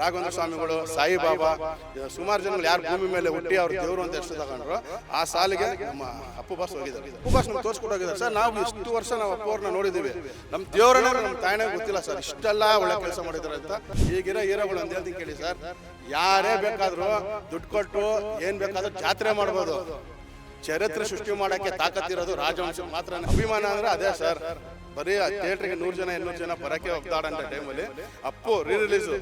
ರಾಘವೇಂದ್ರ ಸ್ವಾಮಿಗಳು ಸಾಯಿಬಾಬಾ ಸುಮಾರು ಜನಗಳು ಯಾರು ಭೂಮಿ ಮೇಲೆ ಹುಟ್ಟಿ ಅವ್ರ ದೇವರು ಅಂತ ಎಷ್ಟು ತಗೊಂಡ್ರು, ಆ ಸಾಲಿಗೆ ನಮ್ಮ ಅಪ್ಪು ಬಾಸ್ ಹೋಗಿದ್ದಾರೆ. ಅಪ್ಪು ಬಾಸ್ ನಮ್ಗೆ ತೋರಿಸ್ಕೊಂಡು ಹೋಗಿದ್ದಾರೆ. ಸರ್, ನಾವು ಇಷ್ಟು ವರ್ಷ ನಾವು ಅಪ್ಪವ್ರನ್ನ ನೋಡಿದ್ದೀವಿ. ನಮ್ಮ ದೇವರನ್ನ ನಮ್ಮ ತಾಯನೇ ಗೊತ್ತಿಲ್ಲ ಸರ್. ಇಷ್ಟೆಲ್ಲ ಒಳ್ಳೆ ಕೆಲಸ ಮಾಡಿದ್ದಾರೆ ಅಂತ. ಈಗಿರೋ ಹೀರೋಗಳು ಅಂತ ಹೇಳ್ತೀನಿ ಕೇಳಿ ಸರ್. ಯಾರೇ ಬೇಕಾದರೂ ದುಡ್ಡು ಕೊಟ್ಟು ಏನು ಬೇಕಾದರೂ ಜಾತ್ರೆ ಮಾಡ್ಬೋದು. ಚರಿತ್ರೆ ಸೃಷ್ಟಿ ಮಾಡೋಕ್ಕೆ ತಾಕತ್ತಿರೋದು ರಾಜವಂಶ ಮಾತ್ರ ಅಭಿಮಾನ ಅಂದ್ರೆ ಅದೇ ಸರ್. ಬರೀ ಥಿಯೇಟ್ರಿಗೆ ನೂರು ಜನ, ಇನ್ನೂರು ಜನ ಬರಕ್ಕೆ ಹೋಗ್ತಾಡಂತ ಟೈಮಲ್ಲಿ ಅಪ್ಪು ರೀ ರಿಲೀಸು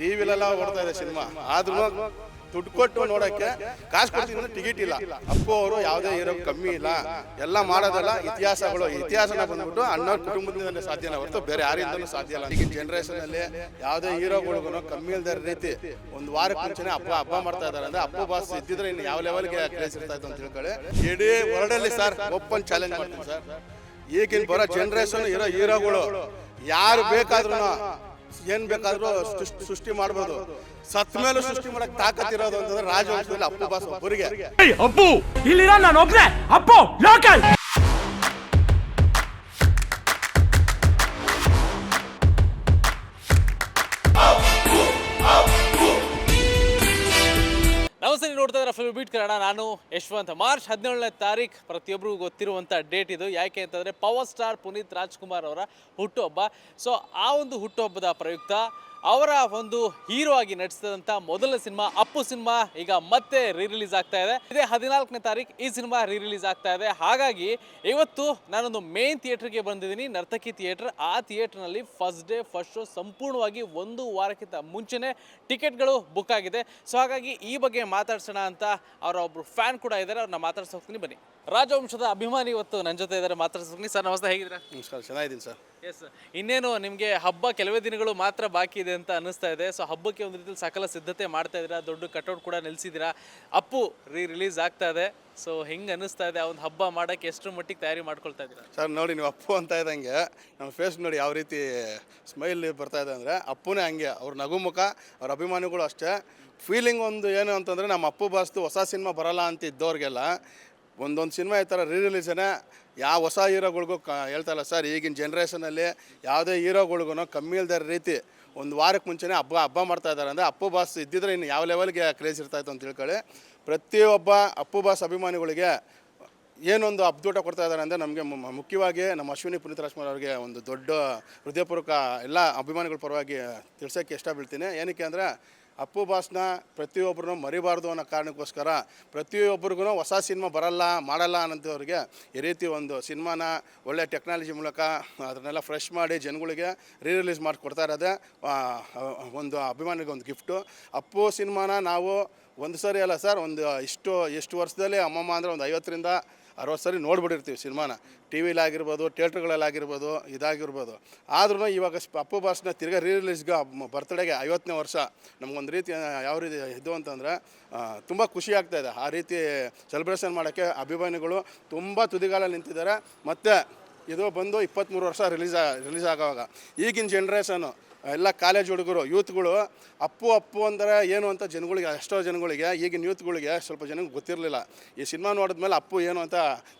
ಟಿವಿಲೆಲ್ಲ ಓಡ್ತಾ ಇದೆ ಸಿನಿಮಾ. ಆದ್ರೂ ದುಡ್ಡು ಕೊಟ್ಟು ನೋಡೋಕ್ಕೆ ಕಾಸು ಕೊಡ್ತೀನಿ ಟಿಕೆಟ್ ಇಲ್ಲ. ಅಪ್ಪು ಅವರು ಯಾವುದೇ ಹೀರೋ ಕಮ್ಮಿ ಇಲ್ಲ. ಎಲ್ಲ ಮಾಡೋದಲ್ಲ ಇತಿಹಾಸಗಳು. ಇತಿಹಾಸನ ಬಂದ್ಬಿಟ್ಟು ಅಣ್ಣ ಕುಟುಂಬದಿಂದಲೇ ಸಾಧ್ಯನ ಹೊರತು ಬೇರೆ ಯಾರಿಂದಲೂ ಸಾಧ್ಯ ಇಲ್ಲ. ಈಗಿನ ಜನರೇಷನ್ ಅಲ್ಲಿ ಯಾವುದೇ ಹೀರೋಗಳಿಗೂ ಕಮ್ಮಿ ಇಲ್ಲದ ರೀತಿ ಒಂದು ವಾರಕ್ಕೆ ಮುಂಚೆನೆ ಹಬ್ಬ ಹಬ್ಬ ಮಾಡ್ತಾ ಇದ್ದಾರೆ ಅಂದ್ರೆ ಅಪ್ಪು ಬಾಸ್ ಇದ್ದಿದ್ರೆ ಇನ್ನು ಯಾವ ಲೆವೆಲ್ಗೆ ಕ್ರೇಸ್ ಇರ್ತಾ ಇತ್ತು ಅಂತ ತಿಳ್ಕೊಳ್ಳಿ. ಇಡೀ ವರ್ಲ್ಡಲ್ಲಿ ಸರ್ ಓಪನ್ ಚಾಲೆಂಜ್ ಮಾಡ್ತೀನಿ ಸರ್ ಈಗಿನ ಬರೋ ಜನರೇಷನ್ ಇರೋ ಹೀರೋಗಳು ಯಾರು ಬೇಕಾದ್ರೂ ಏನ್ ಬೇಕಾದ್ರೂ ಸೃಷ್ಟಿ- ಸೃಷ್ಟಿ ಮಾಡ್ಬೋದು. ಸತ್ ಮೇಲೂ ಸೃಷ್ಟಿ ಮಾಡಕ್ ತಾಕತ್ತಿರೋದು ಅಂತಂದ್ರೆ ರಾಜವಂಶದಲ್ಲಿ ಅಪ್ಪು ಬಾಸ್ ಒಬ್ಬರಿಗೆ. ಏಯ್ ಅಪ್ಪು ಇಲ್ಲಿರೋ ನಾನು ಒಬ್ಬನೇ ಅಪ್ಪು ಲೋಕಲ್. ನೋಡ್ತಾ ಇದ್ದಾರೆ ಫಿಲ್ಮ್ ಬೀಟ್ ಕನ್ನಡ? ನಾನು ಯಶವಂತ್. ಮಾರ್ಚ್ ಹದಿನೇಳನೇ ತಾರೀಕು ಪ್ರತಿಯೊಬ್ಬರಿಗೂ ಗೊತ್ತಿರುವಂಥ ಡೇಟ್ ಇದು. ಯಾಕೆ ಅಂತಂದರೆ ಪವರ್ ಸ್ಟಾರ್ ಪುನೀತ್ ರಾಜ್ಕುಮಾರ್ ಅವರ ಹುಟ್ಟುಹಬ್ಬ. ಸೊ ಆ ಒಂದು ಹುಟ್ಟುಹಬ್ಬದ ಪ್ರಯುಕ್ತ ಅವರ ಒಂದು ಹೀರೋ ಆಗಿ ನಟಿಸಿದಂಥ ಮೊದಲ ಸಿನಿಮಾ ಅಪ್ಪು ಸಿನಿಮಾ ಈಗ ಮತ್ತೆ ರೀ ರಿಲೀಸ್ ಆಗ್ತಾ ಇದೆ. ಇದೇ ಹದಿನಾಲ್ಕನೇ ತಾರೀಕು ಈ ಸಿನಿಮಾ ರೀ ರಿಲೀಸ್ ಆಗ್ತಾ ಇದೆ. ಹಾಗಾಗಿ ಇವತ್ತು ನಾನೊಂದು ಮೇನ್ ಥಿಯೇಟರ್ಗೆ ಬಂದಿದ್ದೀನಿ. ನರ್ತಕಿ ಥಿಯೇಟರ್ ಆ ಥಿಯೇಟರ್ನಲ್ಲಿ ಫಸ್ಟ್ ಡೇ ಫಸ್ಟ್ ಶೋ ಸಂಪೂರ್ಣವಾಗಿ ಒಂದು ವಾರಕ್ಕಿಂತ ಮುಂಚೆನೇ ಟಿಕೆಟ್ಗಳು ಬುಕ್ ಆಗಿದೆ. ಸೊ ಹಾಗಾಗಿ ಈ ಬಗ್ಗೆ ಮಾತಾಡ್ಸೋಣ ಅಂತ ಅವರ ಒಬ್ರು ಫ್ಯಾನ್ ಕೂಡ ಇದ್ದಾರೆ. ಅವ್ರನ್ನ ಮಾತಾಡ್ಸ ಹೋಗ್ತೀನಿ. ಬನ್ನಿ. ರಾಜವಂಶದ ಅಭಿಮಾನಿ ಇವತ್ತು ನನ್ನ ಜೊತೆ ಇದ್ದಾರೆ. ಮಾತಾಡ್ಸೋಗ್ತೀನಿ ಸರ್ ನಮಸ್ತೆ. ಹೇಗಿದ್ದೀರಾ? ನಮಸ್ಕಾರ. ಚೆನ್ನಾಗಿದ್ದೀನಿ ಸರ್. ಎಸ್ ಇನ್ನೇನು ನಿಮಗೆ ಹಬ್ಬ ಕೆಲವೇ ದಿನಗಳು ಮಾತ್ರ ಬಾಕಿ ಇದೆ ಅಂತ ಅನಿಸ್ತಾ ಇದೆ. ಸೊ ಹಬ್ಬಕ್ಕೆ ಒಂದು ರೀತಿಯಲ್ಲಿ ಸಕಲ ಸಿದ್ಧತೆ ಮಾಡ್ತಾ ಇದ್ದೀರಾ ದೊಡ್ಡ ಕಟೌಟ್ ಕೂಡ ನಿಲ್ಸಿದ್ದೀರಾ ಅಪ್ಪು ರೀ ರಿಲೀಸ್ ಆಗ್ತಾ ಇದೆ. ಸೊ ಹೆಂಗೆ ಅನಿಸ್ತಾ ಇದೆ? ಆ ಒಂದು ಹಬ್ಬ ಮಾಡೋಕ್ಕೆ ಎಷ್ಟು ಮಟ್ಟಿಗೆ ತಯಾರಿ ಮಾಡ್ಕೊಳ್ತಾ ಇದ್ದೀರಾ ಸರ್, ನೋಡಿ ನೀವು ಅಪ್ಪು ಅಂತ ಇದ್ದಂಗೆ ನಮ್ಮ ಫೇಸ್ ನೋಡಿ ಯಾವ ರೀತಿ ಸ್ಮೈಲ್ ಬರ್ತಾ ಇದೆ ಅಂದರೆ ಅಪ್ಪುನೇ ಹಂಗೆ. ಅವ್ರ ನಗುಮುಖ ಅವ್ರ ಅಭಿಮಾನಿಗಳು ಅಷ್ಟೇ. ಫೀಲಿಂಗ್ ಒಂದು ಏನು ಅಂತಂದರೆ ನಮ್ಮ ಅಪ್ಪು ಬಾಸ್ತು ಹೊಸ ಸಿನಿಮಾ ಬರಲ್ಲ ಅಂತ ಇದ್ದವ್ರಿಗೆಲ್ಲ ಒಂದೊಂದು ಸಿನಿಮಾ ಈ ಥರ ರೀ ರಿಲೀಸನೇ ಯಾವ ಹೊಸ ಹೀರೋಗಳಿಗೂ ಕ, ಹೇಳ್ತಾ ಇಲ್ಲ. ಸರ್, ಈಗಿನ ಜನ್ರೇಷನಲ್ಲಿ ಯಾವುದೇ ಹೀರೋಗಳಿಗೂ ಕಮ್ಮಿ ಇಲ್ದ ರೀತಿ ಒಂದು ವಾರಕ್ಕೆ ಮುಂಚೆನೇ ಹಬ್ಬ ಹಬ್ಬ ಮಾಡ್ತಾ ಇದ್ದಾರೆ ಅಂದರೆ ಅಪ್ಪು ಬಾಸ್ ಇದ್ದಿದ್ರೆ ಇನ್ನು ಯಾವ ಲೆವೆಲ್ಗೆ ಕ್ರೇಜ್ ಇರ್ತಾಯಿತ್ತು ಅಂತ ತಿಳ್ಕೊಳ್ಳಿ. ಪ್ರತಿಯೊಬ್ಬ ಅಪ್ಪು ಬಾಸ್ ಅಭಿಮಾನಿಗಳಿಗೆ ಏನೊಂದು ಅಬ್ದೂಟ ಕೊಡ್ತಾ ಇದ್ದಾರೆ ಅಂದರೆ ನಮಗೆ ಮುಖ್ಯವಾಗಿ ನಮ್ಮ ಅಶ್ವಿನಿ ಪುನೀತ್ ರಾಜ್ಕುಮಾರ್ ಅವರಿಗೆ ಒಂದು ದೊಡ್ಡ ಹೃದಯಪೂರ್ವಕ ಎಲ್ಲ ಅಭಿಮಾನಿಗಳ ಪರವಾಗಿ ತಿಳ್ಸೋಕ್ಕೆ ಇಷ್ಟ ಬೀಳ್ತೀನಿ ಏನಕ್ಕೆ ಅಂದರೆ ಅಪ್ಪು ಬಾಸ್ನ ಪ್ರತಿಯೊಬ್ಬರನ್ನು ಮರಿಬಾರ್ದು ಅನ್ನೋ ಕಾರಣಕ್ಕೋಸ್ಕರ ಪ್ರತಿಯೊಬ್ಬರಿಗೂ ಹೊಸ ಸಿನಿಮಾ ಬರಲ್ಲ, ಮಾಡಲ್ಲ ಅನ್ನೋಂಥವ್ರಿಗೆ ಈ ರೀತಿ ಒಂದು ಸಿನಿಮಾನ ಒಳ್ಳೆ ಟೆಕ್ನಾಲಜಿ ಮೂಲಕ ಅದನ್ನೆಲ್ಲ ಫ್ರೆಶ್ ಮಾಡಿ ಜನಗಳಿಗೆ ರೀ ರಿಲೀಸ್ ಮಾಡಿಕೊಡ್ತಾ ಇರೋದೆ ಒಂದು ಅಭಿಮಾನಿಗೆ ಒಂದು ಗಿಫ್ಟು ಅಪ್ಪು ಸಿನಿಮಾನ ನಾವು ಒಂದು ಸರಿ ಅಲ್ಲ ಸರ್, ಒಂದು ಇಷ್ಟು, ಎಷ್ಟು ವರ್ಷದಲ್ಲಿ ಅಮ್ಮಮ್ಮ ಅಂದರೆ ಒಂದು ಐವತ್ತರಿಂದ ಅರವತ್ತು ಸರಿ ನೋಡ್ಬಿಟ್ಟಿರ್ತೀವಿ ಸಿನಿಮಾನ. ಟಿ ವಿಲಾಗಿರ್ಬೋದು ಥಿಯೇಟ್ರ್ಗಳಲ್ಲಾಗಿರ್ಬೋದು, ಇದಾಗಿರ್ಬೋದು. ಆದ್ರೂ ಇವಾಗ ಅಪ್ಪು ಬಾಸ್ನ ತಿರ್ಗಾ ರೀ ರಿಲೀಸ್ಗೆ ಬರ್ತ್ಡೇಗೆ ಐವತ್ತನೇ ವರ್ಷ. ನಮಗೊಂದು ರೀತಿ, ಯಾವ ರೀತಿ ಇದು ಅಂತಂದರೆ ತುಂಬ ಖುಷಿ ಆಗ್ತಾ ಇದೆ. ಆ ರೀತಿ ಸೆಲೆಬ್ರೇಷನ್ ಮಾಡೋಕ್ಕೆ ಅಭಿಮಾನಿಗಳು ತುಂಬ ತುದಿಗಾಲಲ್ಲಿ ನಿಂತಿದ್ದಾರೆ. ಮತ್ತು ಇದು ಬಂದು ಇಪ್ಪತ್ತ್ಮೂರು ವರ್ಷ ರಿಲೀಸ್ ರಿಲೀಸ್ ಆಗೋವಾಗ. ಈಗಿನ ಜನ್ರೇಷನು ಎಲ್ಲ ಕಾಲೇಜ್ ಹುಡುಗರು, ಯೂತ್ಗಳು, ಅಪ್ಪು ಅಪ್ಪು ಅಂದರೆ ಏನು ಅಂತ ಜನಗಳಿಗೆ, ಎಷ್ಟೋ ಜನಗಳಿಗೆ, ಈಗಿನ ಯೂತ್ಗಳಿಗೆ ಸ್ವಲ್ಪ ಜನಕ್ಕೆ ಗೊತ್ತಿರಲಿಲ್ಲ. ಈ ಸಿನಿಮಾ ನೋಡಿದ್ಮೇಲೆ ಅಪ್ಪು ಏನು ಅಂತ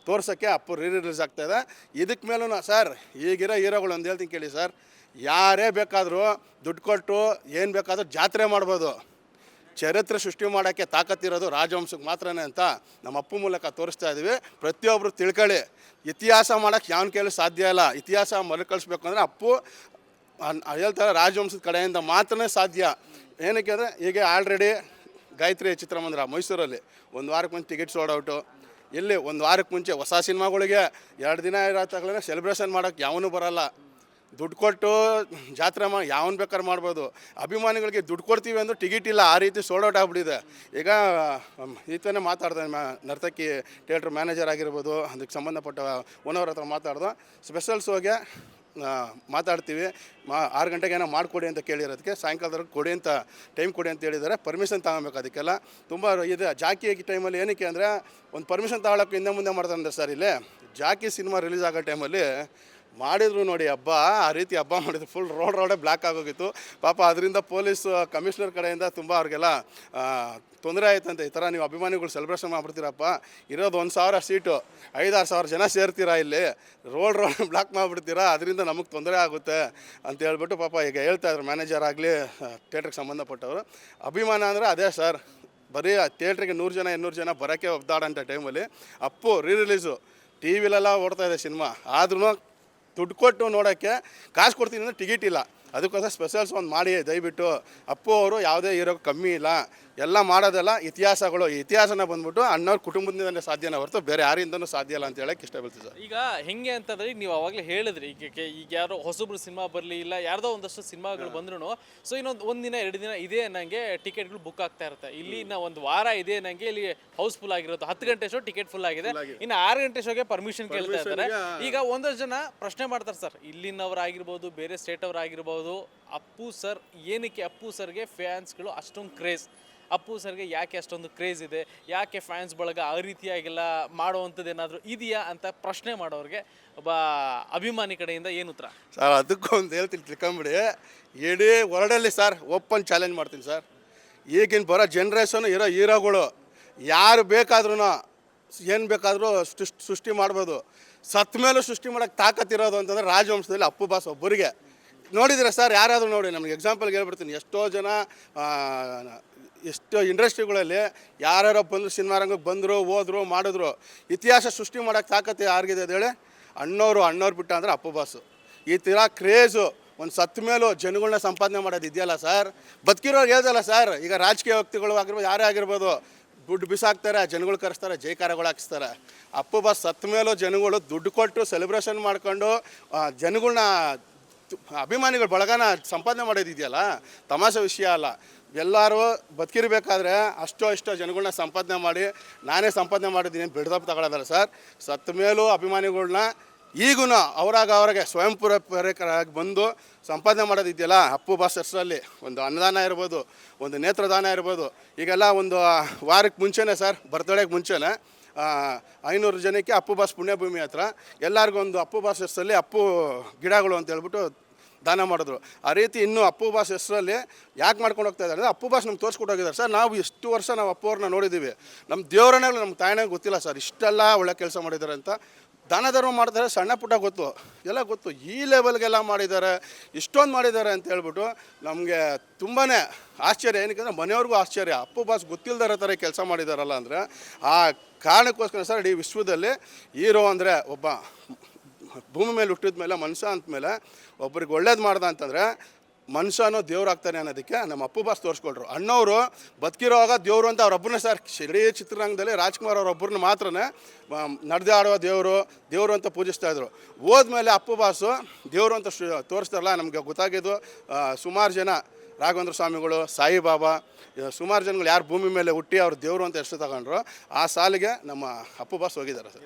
ತೋರ್ಸೋಕ್ಕೆ ಅಪ್ಪು ರೀ ರಿಲೀಸ್ ಆಗ್ತಾಯಿದೆ ಇದಕ್ಕೆ ಮೇಲೂ ಸರ್, ಈಗಿರೋ ಹೀರೋಗಳು ಒಂದು ಹೇಳ್ತೀನಿ ಕೇಳಿ ಸರ್. ಯಾರೇ ಬೇಕಾದರೂ ದುಡ್ಡು ಕೊಟ್ಟು ಏನು ಬೇಕಾದರೂ ಜಾತ್ರೆ ಮಾಡ್ಬೋದು. ಚರಿತ್ರೆ ಸೃಷ್ಟಿ ಮಾಡೋಕ್ಕೆ ತಾಕತ್ತಿರೋದು ರಾಜವಂಶಕ್ಕೆ ಮಾತ್ರನೇ ಅಂತ ನಮ್ಮ ಅಪ್ಪು ಮೂಲಕ ತೋರಿಸ್ತಾ ಇದ್ದೀವಿ ಪ್ರತಿಯೊಬ್ಬರು ತಿಳ್ಕೊಳ್ಳಿ. ಇತಿಹಾಸ ಮಾಡೋಕ್ಕೆ ಯಾವನ ಕೇಳಿ ಸಾಧ್ಯ ಇಲ್ಲ. ಇತಿಹಾಸ ಮರುಕಳಿಸ್ಬೇಕು ಅಂದರೆ ಅಪ್ಪು ಹೇಳ್ತಾರೆ ರಾಜವಂಶದ ಕಡೆಯಿಂದ ಮಾತ್ರ ಸಾಧ್ಯ. ಏನಕ್ಕೆ ಅಂದರೆ ಈಗ ಆಲ್ರೆಡಿ ಗಾಯತ್ರಿ ಚಿತ್ರಮಂದಿರ ಮೈಸೂರಲ್ಲಿ ಒಂದು ವಾರಕ್ಕೆ ಮುಂಚೆ ಟಿಕೆಟ್ ಸೋಡ್ ಔಟು ಇಲ್ಲಿ ಒಂದು ವಾರಕ್ಕೆ ಮುಂಚೆ ಹೊಸ ಸಿನಿಮಾಗಳಿಗೆ ಎರಡು ದಿನ ಇರೋ ತಗೊಳ್ಳೇ ಸೆಲೆಬ್ರೇಷನ್ ಮಾಡೋಕ್ಕೆ ಯಾವನು ಬರಲ್ಲ. ದುಡ್ಡು ಕೊಟ್ಟು ಜಾತ್ರೆ ಮಾ ಯಾವನ್ ಬೇಕಾದ್ರೆ ಮಾಡ್ಬೋದು. ಅಭಿಮಾನಿಗಳಿಗೆ ದುಡ್ಡು ಕೊಡ್ತೀವಿ ಅಂದ್ರೆ ಟಿಕೆಟ್ ಇಲ್ಲ, ಆ ರೀತಿ ಸೋಲ್ಡ್ ಔಟ್ ಆಗ್ಬಿಟ್ಟಿದೆ. ಈಗ ಈತನೇ ಮಾತಾಡ್ದೆ ಮ್ಯಾ ನರ್ತಕಿ ಥಿಯೇಟ್ರ್ ಮ್ಯಾನೇಜರ್ ಆಗಿರ್ಬೋದು, ಅದಕ್ಕೆ ಸಂಬಂಧಪಟ್ಟ ಓನರ್ ಹತ್ರ ಮಾತಾಡ್ದೆ. ಸ್ಪೆಷಲ್ ಶೋಗೆ ಮಾತಾಡ್ತೀವಿ. ಮಾ, ಆರು ಗಂಟೆಗೆ ಏನೋ ಮಾಡಿಕೊಡಿ ಅಂತ ಕೇಳಿರೋದಕ್ಕೆ, ಸಾಯಂಕಾಲದವರೆಗೆ ಕೊಡಿ ಅಂತ ಟೈಮ್ ಕೊಡಿ ಅಂತ ಹೇಳಿದ್ದಾರೆ. ಪರ್ಮಿಷನ್ ತಗೊಬೇಕು ಅದಕ್ಕೆಲ್ಲ. ತುಂಬ ಇದು ಜಾಕಿ ಟೈಮಲ್ಲಿ ಏನಕ್ಕೆ ಅಂದರೆ, ಒಂದು ಪರ್ಮಿಷನ್ ತಗೊಳಕ್ಕೆ ಹಿಂದೆ ಮುಂದೆ ಮಾಡ್ತಾರೆ ಸರ್ ಇಲ್ಲಿ, ಜಾಕಿ ಸಿನಿಮಾ ರಿಲೀಸ್ ಆಗೋ ಟೈಮಲ್ಲಿ ಮಾಡಿದ್ರು ನೋಡಿ ಹಬ್ಬ, ಆ ರೀತಿ ಹಬ್ಬ ಮಾಡಿದ್ರು. ಫುಲ್ ರೋಡ್ ರೋಡೇ ಬ್ಲ್ಯಾಕ್ ಆಗೋಗಿತ್ತು. ಪಾಪ ಅದರಿಂದ ಪೊಲೀಸ್ ಕಮಿಷನರ್ ಕಡೆಯಿಂದ ತುಂಬ ಅವ್ರಿಗೆಲ್ಲ ತೊಂದರೆ ಆಯ್ತಂತೆ ಈ ಥರ ನೀವು ಅಭಿಮಾನಿಗಳು ಸೆಲೆಬ್ರೇಷನ್ ಮಾಡ್ಬಿಡ್ತೀರಪ್ಪ. ಇರೋದು ಒಂದು ಸಾವಿರ ಸೀಟು ಐದಾರು ಸಾವಿರ ಜನ ಸೇರ್ತೀರಾ ಇಲ್ಲಿ? ರೋಡ್ ರೋಡ್ ಬ್ಲಾಕ್ ಮಾಡಿಬಿಡ್ತೀರಾ? ಅದರಿಂದ ನಮಗೆ ತೊಂದರೆ ಆಗುತ್ತೆ ಅಂತ ಹೇಳ್ಬಿಟ್ಟು ಪಾಪ ಈಗ ಹೇಳ್ತಾ ಇದ್ರು ಮ್ಯಾನೇಜರ್ ಆಗಲಿ ಥಿಯೇಟ್ರಿಗೆ ಸಂಬಂಧಪಟ್ಟವರು. ಅಭಿಮಾನ ಅಂದರೆ ಅದೇ ಸರ್ ಬರೀ ಥಿಯೇಟ್ರಿಗೆ ನೂರು ಜನ, ಇನ್ನೂರು ಜನ ಬರೋಕ್ಕೆ ಒದ್ದಾಡಂಥ ಟೈಮಲ್ಲಿ ಅಪ್ಪು ರೀ ರಿಲೀಸು ಟಿ ವಿಲೆಲ್ಲ ಓಡ್ತಾ ಇದೆ ಸಿನಿಮಾ ಆದ್ರೂ ದುಡ್ಡು ಕೊಟ್ಟು ನೋಡೋಕ್ಕೆ ಕಾಸು ಕೊಡ್ತೀನಿ ಅಂದರೆ ಟಿಕೆಟ್ ಇಲ್ಲ. ಅದಕ್ಕೋಸ್ಕರ ಸ್ಪೆಷಲ್ಸ್ ಒಂದು ಮಾಡಿ, ದಯವಿಟ್ಟು. ಅಪ್ಪು ಅವರು ಯಾವುದೇ ಇರೋ ಕಮ್ಮಿ ಇಲ್ಲ. ಎಲ್ಲ ಮಾಡೋದೆಲ್ಲ ಇತಿಹಾಸಗಳು. ಈ ಇತಿಹಾಸನ ಬಂದ್ಬಿಟ್ಟು ಅಣ್ಣವ್ರ ಕುಟುಂಬದಿಂದಲೇ ಸಾಧ್ಯನ ಹೊರತು ಬೇರೆ ಯಾರಿಂದನೂ ಸಾಧ್ಯ ಇಲ್ಲ ಅಂತ ಹೇಳಕ್ಕೆ ಇಷ್ಟಪಡ್ತೀವಿ ಸರ್. ಈಗ ಹೆಂಗೆ ಅಂತಂದ್ರೆ ಈಗ ನೀವು ಅವಾಗಲೇ ಹೇಳಿದ್ರಿ ಈಗ ಈಗ ಯಾರೋ ಹೊಸಬ್ರು ಸಿನಿಮಾ ಬರಲಿ ಇಲ್ಲ ಯಾರ್ದೋ ಒಂದಷ್ಟು ಸಿನಿಮಾಗಳು ಬಂದ್ರು ಸೊ ಇನ್ನೊಂದು ಒಂದಿನ ಎರಡು ದಿನ ಇದೆ ನಂಗೆ ಟಿಕೆಟ್ಗಳು ಬುಕ್ ಆಗ್ತಾ ಇರುತ್ತೆ. ಇಲ್ಲಿ ಇನ್ನ ಒಂದು ವಾರ ಇದೆ ನಂಗೆ ಇಲ್ಲಿ ಹೌಸ್ಫುಲ್ ಆಗಿರುತ್ತೆ ಹತ್ತು ಗಂಟೆ ಶೋ ಟಿಕೆಟ್ ಫುಲ್ ಆಗಿದೆ. ಇನ್ನು ಆರು ಗಂಟೆ ಶೋಗೆ ಪರ್ಮಿಷನ್ ಕೇಳ್ತಾ ಇದ್ದಾರೆ. ಈಗ ಒಂದಷ್ಟು ಜನ ಪ್ರಶ್ನೆ ಮಾಡ್ತಾರೆ ಸರ್ ಇಲ್ಲಿನವರಾಗಿರ್ಬೋದು ಬೇರೆ ಸ್ಟೇಟ್ ಅವರಾಗಿರ್ಬೋದು ಅಪ್ಪು ಸರ್ ಏನಕ್ಕೆ ಅಪ್ಪು ಸರ್ಗೆ ಫ್ಯಾನ್ಸ್ಗಳು ಅಷ್ಟೊಂದು ಕ್ರೇಜ್ ಅಪ್ಪು ಸರ್ಗೆ ಯಾಕೆ ಅಷ್ಟೊಂದು ಕ್ರೇಜ್ ಇದೆ? ಯಾಕೆ ಫ್ಯಾನ್ಸ್ ಬಳಗ ಆ ರೀತಿಯಾಗೆಲ್ಲ ಮಾಡುವಂಥದ್ದು ಏನಾದರೂ ಇದೆಯಾ ಅಂತ ಪ್ರಶ್ನೆ ಮಾಡೋರಿಗೆ ಒಬ್ಬ ಅಭಿಮಾನಿ ಕಡೆಯಿಂದ ಏನು ಉತ್ತರ? ಸರ್, ಅದಕ್ಕೊಂದು ಹೇಳ್ತೀನಿ, ತಿಳ್ಕೊಂಬಿಡಿ. ಇಡೀ ವರ್ಲ್ಡಲ್ಲಿ ಸರ್ ಓಪನ್ ಚಾಲೆಂಜ್ ಮಾಡ್ತೀನಿ ಸರ್. ಈಗಿನ ಬರೋ ಜನ್ರೇಷನ್ ಇರೋ ಹೀರೋಗಳು ಯಾರು ಬೇಕಾದ್ರೂ ಏನು ಬೇಕಾದರೂ ಸೃಷ್ಟಿ ಸೃಷ್ಟಿ ಮಾಡ್ಬೋದು. ಸತ್ ಮೇಲೂ ಸೃಷ್ಟಿ ಮಾಡೋಕ್ಕೆ ತಾಕತ್ತಿರೋದು ಅಂತಂದರೆ ರಾಜವಂಶದಲ್ಲಿ ಅಪ್ಪು ಬಾಸ್ ಒಬ್ಬರಿಗೆ. ನೋಡಿದರೆ ಸರ್, ಯಾರಾದರೂ ನೋಡಿ, ನಮ್ಗೆ ಎಕ್ಸಾಂಪಲ್ಗೆ ಹೇಳ್ಬಿಡ್ತೀನಿ. ಎಷ್ಟೋ ಜನ ಎಷ್ಟೋ ಇಂಡಸ್ಟ್ರಿಗಳಲ್ಲಿ ಯಾರ್ಯಾರೋ ಬಂದರು, ಸಿನಿಮಾ ರಂಗಕ್ಕೆ ಬಂದರು, ಹೋದ್ರು, ಮಾಡಿದ್ರು. ಇತಿಹಾಸ ಸೃಷ್ಟಿ ಮಾಡೋಕ್ಕೆ ತಾಕತ್ತೆ ಯಾರಿಗಿದೆ ಅದು ಹೇಳಿ? ಅಣ್ಣವರು ಅಣ್ಣವ್ರು ಬಿಟ್ಟ ಅಂದರೆ ಅಪ್ಪು ಬಾಸು. ಈ ಥರ ಕ್ರೇಜು ಒಂದು ಸತ್ತ ಮೇಲೂ ಜನಗಳನ್ನ ಸಂಪಾದನೆ ಮಾಡೋದು ಇದೆಯಲ್ಲ ಸರ್ ಬದುಕಿರೋರು ಹೇಳ್ದಲ್ಲ ಸರ್ ಈಗ ರಾಜಕೀಯ ವ್ಯಕ್ತಿಗಳು ಆಗಿರ್ಬೋದು, ಯಾರೇ ಆಗಿರ್ಬೋದು, ದುಡ್ಡು ಬಿಸಾಕ್ತಾರೆ, ಜನಗಳು ಕರೆಸ್ತಾರೆ ಜೈಕಾರಗಳು ಹಾಕಿಸ್ತಾರೆ. ಅಪ್ಪು ಬಾಸ್ ಸತ್ತ ಮೇಲೂ ಜನಗಳು ದುಡ್ಡು ಕೊಟ್ಟು ಸೆಲೆಬ್ರೇಷನ್ ಮಾಡ್ಕೊಂಡು ಜನಗಳನ್ನ ಅಭಿಮಾನಿಗಳು ಬಳಗನ ಸಂಪಾದನೆ ಮಾಡೋದಿದೆಯಲ್ಲ ತಮಾಷೆ ವಿಷಯ ಅಲ್ಲ. ಎಲ್ಲರೂ ಬದುಕಿರ್ಬೇಕಾದ್ರೆ ಅಷ್ಟೋ ಅಷ್ಟೋ ಜನಗಳನ್ನ ಸಂಪಾದನೆ ಮಾಡಿ, ನಾನೇ ಸಂಪಾದನೆ ಮಾಡಿದ್ದೀನಿ ಬಿಡ್ದಪ್ಪ ತಗೊಳ್ಳೋದಲ್ಲ ಸರ್ ಸತ್ತ ಮೇಲೂ ಅಭಿಮಾನಿಗಳನ್ನ ಈಗೂ ಅವರಾಗ ಅವ್ರಿಗೆ ಸ್ವಯಂ ಪೂರಕರಾಗಿ ಬಂದು ಸಂಪಾದನೆ ಮಾಡೋದಿದೆಯಲ್ಲ ಅಪ್ಪು ಬಾಸ್ ಹೆಸರಲ್ಲಿ ಒಂದು ಅನ್ನದಾನ ಇರ್ಬೋದು, ಒಂದು ನೇತ್ರದಾನ ಇರ್ಬೋದು, ಈಗೆಲ್ಲ ಒಂದು ವಾರಕ್ಕೆ ಮುಂಚೆನೇ ಸರ್, ಬರ್ತಡೇಗೆ ಮುಂಚೆನೇ ಐನೂರು ಜನಕ್ಕೆ ಅಪ್ಪು ಬಾಸ್ ಪುಣ್ಯಭೂಮಿ ಹತ್ರ, ಎಲ್ಲರಿಗೂ ಒಂದು ಅಪ್ಪು ಬಾಸ್ ಹೆಸರಲ್ಲಿ ಅಪ್ಪು ಗಿಡಗಳು ಅಂತ ಹೇಳ್ಬಿಟ್ಟು ದಾನ ಮಾಡಿದ್ರು. ಆ ರೀತಿ ಇನ್ನೂ ಅಪ್ಪು ಬಾಸ್ ಹೆಸರಲ್ಲಿ ಯಾಕೆ ಮಾಡ್ಕೊಂಡು ಹೋಗ್ತಾ ಇದ್ದಾರೆ ಅಪ್ಪು ಬಾಸ್ ನಮ್ಗೆ ತೋರಿಸ್ಕೊಟ್ಟು ಹೋಗಿದ್ದಾರೆ. ಸರ್, ನಾವು ಇಷ್ಟು ವರ್ಷ ನಾವು ಅಪ್ಪು ಅವ್ರನ್ನ ನೋಡಿದ್ದೀವಿ ನಮ್ಮ ದೇವರನ್ನೇ ನಮ್ಮ ತಾಯಿನಾಗ ಗೊತ್ತಿಲ್ಲ ಸರ್. ಇಷ್ಟೆಲ್ಲ ಒಳ್ಳೆ ಕೆಲಸ ಮಾಡಿದ್ದಾರೆ ಅಂತ. ದಾನ ಧರ್ಮ ಮಾಡ್ತಾರೆ ಸಣ್ಣ ಪುಟ್ಟ ಗೊತ್ತು. ಎಲ್ಲ ಗೊತ್ತು. ಈ ಲೆವೆಲ್ಗೆಲ್ಲ ಮಾಡಿದ್ದಾರೆ, ಇಷ್ಟೊಂದು ಮಾಡಿದ್ದಾರೆ ಅಂತ ಹೇಳ್ಬಿಟ್ಟು ನಮಗೆ ತುಂಬಾ ಆಶ್ಚರ್ಯ. ಏನಕ್ಕೆ ಅಂದರೆ ಮನೆಯವ್ರಿಗೂ ಆಶ್ಚರ್ಯ. ಅಪ್ಪು ಬಾಸ್ ಗೊತ್ತಿಲ್ಲದರ ಥರ ಕೆಲಸ ಮಾಡಿದಾರಲ್ಲ ಅಂದರೆ ಆ ಕಾರಣಕ್ಕೋಸ್ಕರ ಸರ್ ಇಡೀ ವಿಶ್ವದಲ್ಲಿ ಹೀರೋ ಅಂದರೆ ಒಬ್ಬ ಭೂಮಿ ಮೇಲೆ ಹುಟ್ಟಿದ ಮೇಲೆ ಮನುಷ್ಯ ಅಂದಮೇಲೆ ಒಬ್ರಿಗೆ ಒಳ್ಳೇದು ಮಾಡ್ದ ಅಂತಂದರೆ ಮನುಷ್ಯನೋ ದೇವ್ರಾಗ್ತಾನೆ ಅನ್ನೋದಕ್ಕೆ ನಮ್ಮ ಅಪ್ಪು ಬಾಸ್ ತೋರಿಸ್ಕೊಳ್ರು ಅಣ್ಣವರು ಬದುಕಿರೋವಾಗ ದೇವರು ಅಂತ ಅವ್ರೊಬ್ಬರನ್ನ ಸರ್ ಶಿಡೀ ಚಿತ್ರರಂಗದಲ್ಲಿ ರಾಜ್ಕುಮಾರ್ ಅವ್ರೊಬ್ಬರನ್ನ ಮಾತ್ರನೇ ನಡೆದೇ ಆಡುವ ದೇವರು ದೇವರು ಅಂತ ಪೂಜಿಸ್ತಾ ಇದ್ರು. ಹೋದ್ಮೇಲೆ ಅಪ್ಪು ಬಾಸು ದೇವರು ಅಂತ ತೋರಿಸ್ತಾರಲ್ಲ, ನಮಗೆ ಗೊತ್ತಾಗಿದ್ದು ಸುಮಾರು ಜನ ರಾಘವೇಂದ್ರ ಸ್ವಾಮಿಗಳು ಸಾಯಿಬಾಬಾ ಸುಮಾರು ಜನಗಳು ಯಾರು ಭೂಮಿ ಮೇಲೆ ಹುಟ್ಟಿ ಅವ್ರು ದೇವರು ಅಂತ ಹೆಸರು ತಗೊಂಡ್ರು, ಆ ಸಾಲಿಗೆ ನಮ್ಮ ಅಪ್ಪು ಬಾಸ್ ಹೋಗಿದ್ದಾರೆ ಸರ್.